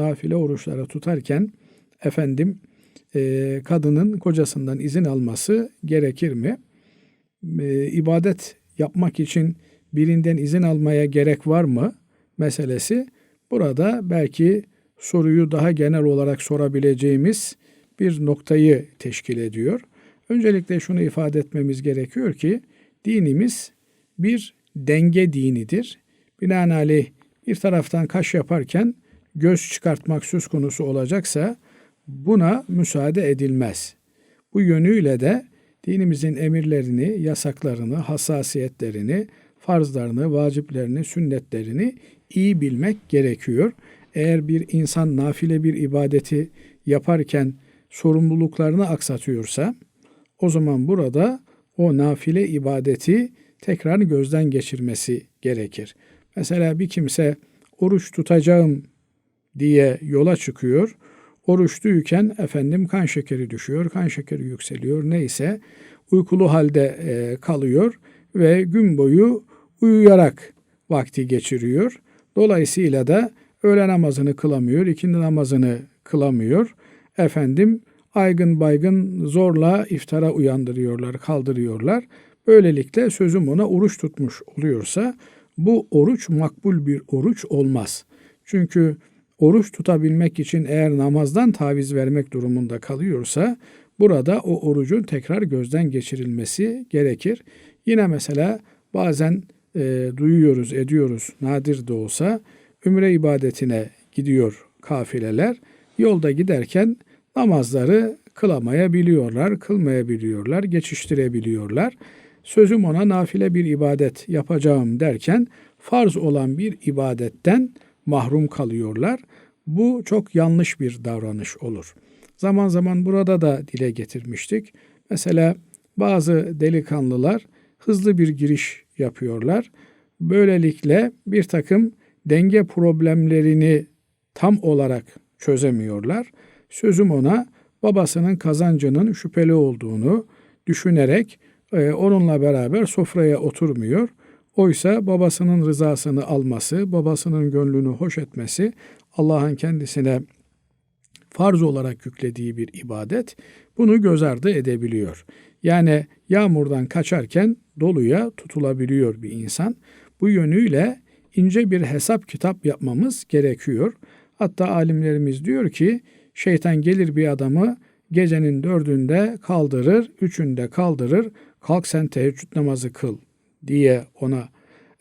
nafile oruçları tutarken efendim e, kadının kocasından izin alması gerekir mi? E, ibadet yapmak için birinden izin almaya gerek var mı meselesi burada belki soruyu daha genel olarak sorabileceğimiz bir noktayı teşkil ediyor. Öncelikle şunu ifade etmemiz gerekiyor ki dinimiz bir denge dinidir. Binaenaleyh bir taraftan kaş yaparken göz çıkartmak söz konusu olacaksa buna müsaade edilmez. Bu yönüyle de dinimizin emirlerini, yasaklarını, hassasiyetlerini, farzlarını, vaciplerini, sünnetlerini iyi bilmek gerekiyor. Eğer bir insan nafile bir ibadeti yaparken sorumluluklarını aksatıyorsa o zaman burada o nafile ibadeti tekrar gözden geçirmesi gerekir. Mesela bir kimse oruç tutacağım diye yola çıkıyor. Oruçluyken efendim kan şekeri düşüyor, kan şekeri yükseliyor neyse uykulu halde e, kalıyor ve gün boyu uyuyarak vakti geçiriyor. Dolayısıyla da öğle namazını kılamıyor, ikindi namazını kılamıyor. Efendim aygın baygın zorla iftara uyandırıyorlar, kaldırıyorlar. Böylelikle sözüm ona oruç tutmuş oluyorsa bu oruç makbul bir oruç olmaz. Çünkü oruç tutabilmek için eğer namazdan taviz vermek durumunda kalıyorsa burada o orucun tekrar gözden geçirilmesi gerekir. Yine mesela bazen e, duyuyoruz, ediyoruz nadir de olsa ümre ibadetine gidiyor kafileler. Yolda giderken namazları kılamayabiliyorlar, kılmayabiliyorlar, geçiştirebiliyorlar. Sözüm ona nafile bir ibadet yapacağım derken farz olan bir ibadetten mahrum kalıyorlar. Bu çok yanlış bir davranış olur. Zaman zaman burada da dile getirmiştik. Mesela bazı delikanlılar hızlı bir giriş yapıyorlar. Böylelikle bir takım denge problemlerini tam olarak çözemiyorlar. Sözüm ona babasının kazancının şüpheli olduğunu düşünerek e, onunla beraber sofraya oturmuyor. Oysa babasının rızasını alması, babasının gönlünü hoş etmesi Allah'ın kendisine farz olarak yüklediği bir ibadet bunu göz ardı edebiliyor. Yani yağmurdan kaçarken doluya tutulabiliyor bir insan. Bu yönüyle ince bir hesap kitap yapmamız gerekiyor. Hatta alimlerimiz diyor ki şeytan gelir bir adamı gecenin dördünde kaldırır, üçünde kaldırır, kalk sen teheccüd namazı kıl diye ona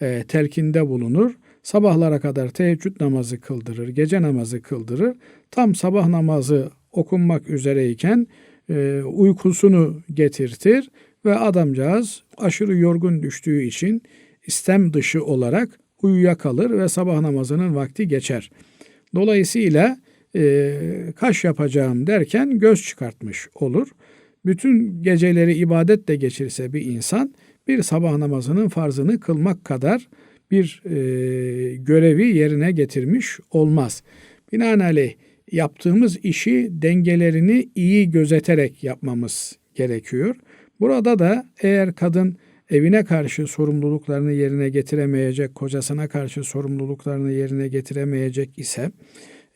e, telkinde bulunur. Sabahlara kadar teheccüd namazı kıldırır, gece namazı kıldırır. Tam sabah namazı okunmak üzereyken e, uykusunu getirtir ve adamcağız aşırı yorgun düştüğü için istem dışı olarak uyuyakalır ve sabah namazının vakti geçer. Dolayısıyla e, kaş yapacağım derken göz çıkartmış olur. Bütün geceleri ibadetle geçirse bir insan bir sabah namazının farzını kılmak kadar bir e, görevi yerine getirmiş olmaz. Binaenaleyh yaptığımız işi dengelerini iyi gözeterek yapmamız gerekiyor. Burada da eğer kadın evine karşı sorumluluklarını yerine getiremeyecek, kocasına karşı sorumluluklarını yerine getiremeyecek ise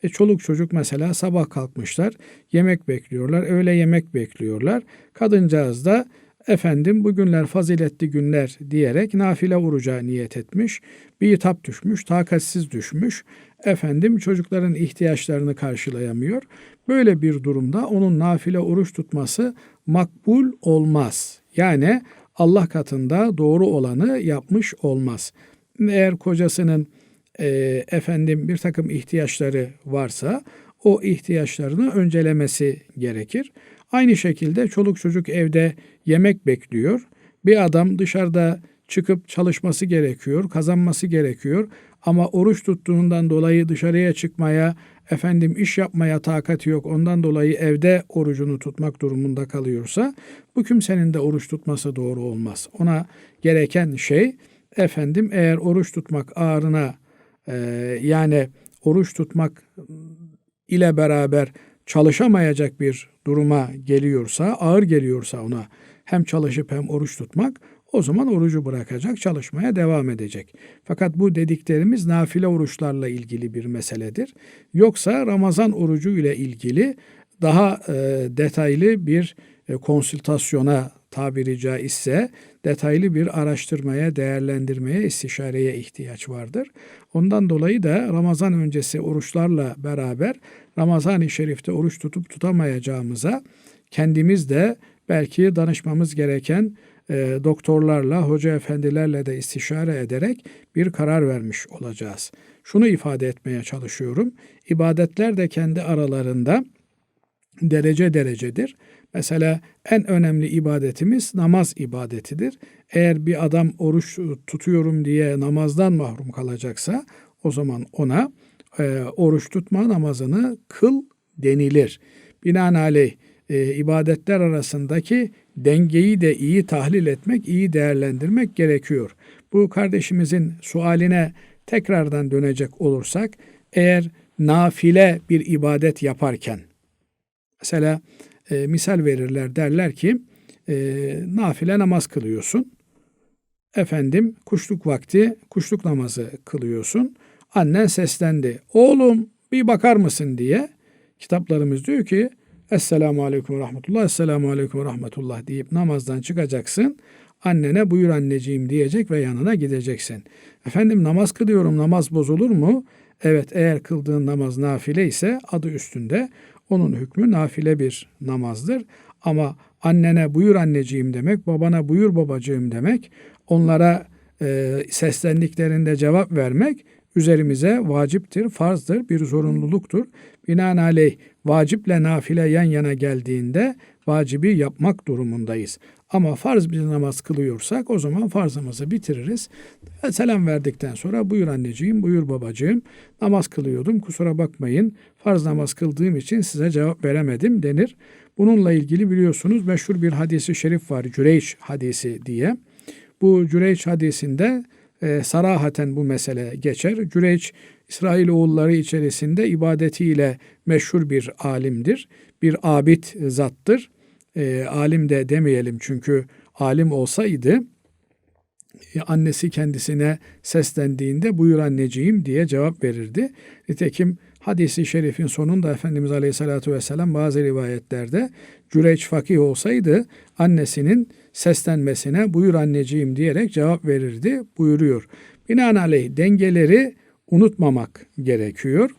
e, çoluk çocuk mesela sabah kalkmışlar, yemek bekliyorlar, öğle yemek bekliyorlar. Kadıncağız da efendim bugünler faziletli günler diyerek nafile oruca niyet etmiş. Bir hitap düşmüş, takatsiz düşmüş. Efendim çocukların ihtiyaçlarını karşılayamıyor. Böyle bir durumda onun nafile oruç tutması makbul olmaz. Yani Allah katında doğru olanı yapmış olmaz. Eğer kocasının e, efendim bir takım ihtiyaçları varsa o ihtiyaçlarını öncelemesi gerekir. Aynı şekilde çoluk çocuk evde yemek bekliyor. Bir adam dışarıda çıkıp çalışması gerekiyor, kazanması gerekiyor ama oruç tuttuğundan dolayı dışarıya çıkmaya, efendim iş yapmaya takati yok. Ondan dolayı evde orucunu tutmak durumunda kalıyorsa bu kimsenin de oruç tutması doğru olmaz. Ona gereken şey efendim eğer oruç tutmak ağrına e, yani oruç tutmak ile beraber çalışamayacak bir duruma geliyorsa, ağır geliyorsa ona hem çalışıp hem oruç tutmak O zaman orucu bırakacak, çalışmaya devam edecek. Fakat bu dediklerimiz nafile oruçlarla ilgili bir meseledir. Yoksa Ramazan orucu ile ilgili daha e, detaylı bir e, konsültasyona tabiri caizse detaylı bir araştırmaya, değerlendirmeye, istişareye ihtiyaç vardır. Ondan dolayı da Ramazan öncesi oruçlarla beraber Ramazan-ı Şerif'te oruç tutup tutamayacağımıza kendimiz de belki danışmamız gereken e, doktorlarla, hoca efendilerle de istişare ederek bir karar vermiş olacağız. Şunu ifade etmeye çalışıyorum. İbadetler de kendi aralarında derece derecedir. Mesela en önemli ibadetimiz namaz ibadetidir. Eğer bir adam oruç tutuyorum diye namazdan mahrum kalacaksa o zaman ona e, oruç tutma namazını kıl denilir. Binaenaleyh e, ibadetler arasındaki dengeyi de iyi tahlil etmek, iyi değerlendirmek gerekiyor. Bu kardeşimizin sualine tekrardan dönecek olursak, eğer nafile bir ibadet yaparken, mesela e, misal verirler derler ki, e, nafile namaz kılıyorsun, efendim kuşluk vakti kuşluk namazı kılıyorsun, annen seslendi, oğlum bir bakar mısın diye, kitaplarımız diyor ki, Esselamu Aleyküm ve Rahmetullah, Esselamu Aleyküm ve Rahmetullah deyip namazdan çıkacaksın. Annene buyur anneciğim diyecek ve yanına gideceksin. Efendim namaz kılıyorum, namaz bozulur mu? Evet eğer kıldığın namaz nafile ise adı üstünde onun hükmü nafile bir namazdır. Ama annene buyur anneciğim demek, babana buyur babacığım demek, onlara e, seslendiklerinde cevap vermek üzerimize vaciptir, farzdır, bir zorunluluktur. Binaenaleyh vaciple nafile yan yana geldiğinde vacibi yapmak durumundayız. Ama farz bir namaz kılıyorsak o zaman farzımızı bitiririz. Selam verdikten sonra buyur anneciğim, buyur babacığım namaz kılıyordum kusura bakmayın farz namaz kıldığım için size cevap veremedim denir. Bununla ilgili biliyorsunuz meşhur bir hadisi şerif var Cüreyş hadisi diye. Bu Cüreyş hadisinde e, sarahaten bu mesele geçer. Cüreyç İsrail oğulları içerisinde ibadetiyle meşhur bir alimdir. Bir abid zattır. E, alim de demeyelim çünkü alim olsaydı annesi kendisine seslendiğinde buyur anneciğim diye cevap verirdi. Nitekim hadisi şerifin sonunda Efendimiz Aleyhisselatü Vesselam bazı rivayetlerde Cüreyç fakih olsaydı annesinin seslenmesine buyur anneciğim diyerek cevap verirdi buyuruyor. Binaenaleyh dengeleri unutmamak gerekiyor.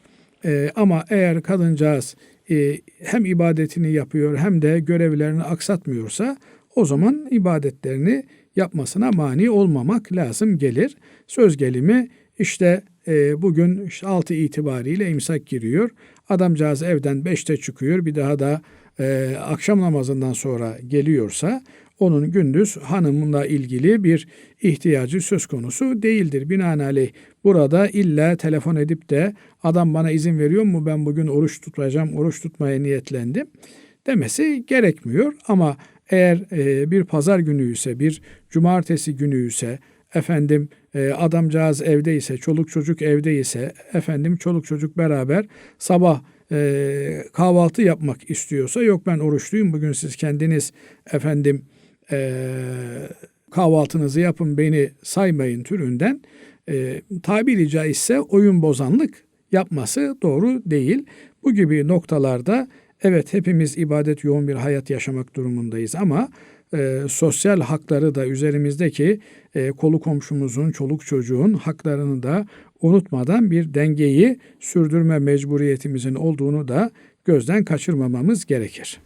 Ee, ama eğer kadıncağız e, hem ibadetini yapıyor hem de görevlerini aksatmıyorsa o zaman ibadetlerini yapmasına mani olmamak lazım gelir. Söz gelimi işte e, bugün işte 6 itibariyle imsak giriyor. Adamcağız evden 5'te çıkıyor bir daha da e, akşam namazından sonra geliyorsa onun gündüz hanımla ilgili bir ihtiyacı söz konusu değildir. Binaenaleyh burada illa telefon edip de adam bana izin veriyor mu ben bugün oruç tutacağım, oruç tutmaya niyetlendim demesi gerekmiyor. Ama eğer e, bir pazar günü ise, bir cumartesi günü ise, efendim e, adamcağız evde ise, çoluk çocuk evde ise, efendim çoluk çocuk beraber sabah e, kahvaltı yapmak istiyorsa, yok ben oruçluyum bugün siz kendiniz efendim e, kahvaltınızı yapın beni saymayın türünden e, tabiri caizse oyun bozanlık yapması doğru değil. Bu gibi noktalarda evet hepimiz ibadet yoğun bir hayat yaşamak durumundayız ama e, sosyal hakları da üzerimizdeki e, kolu komşumuzun, çoluk çocuğun haklarını da unutmadan bir dengeyi sürdürme mecburiyetimizin olduğunu da gözden kaçırmamamız gerekir.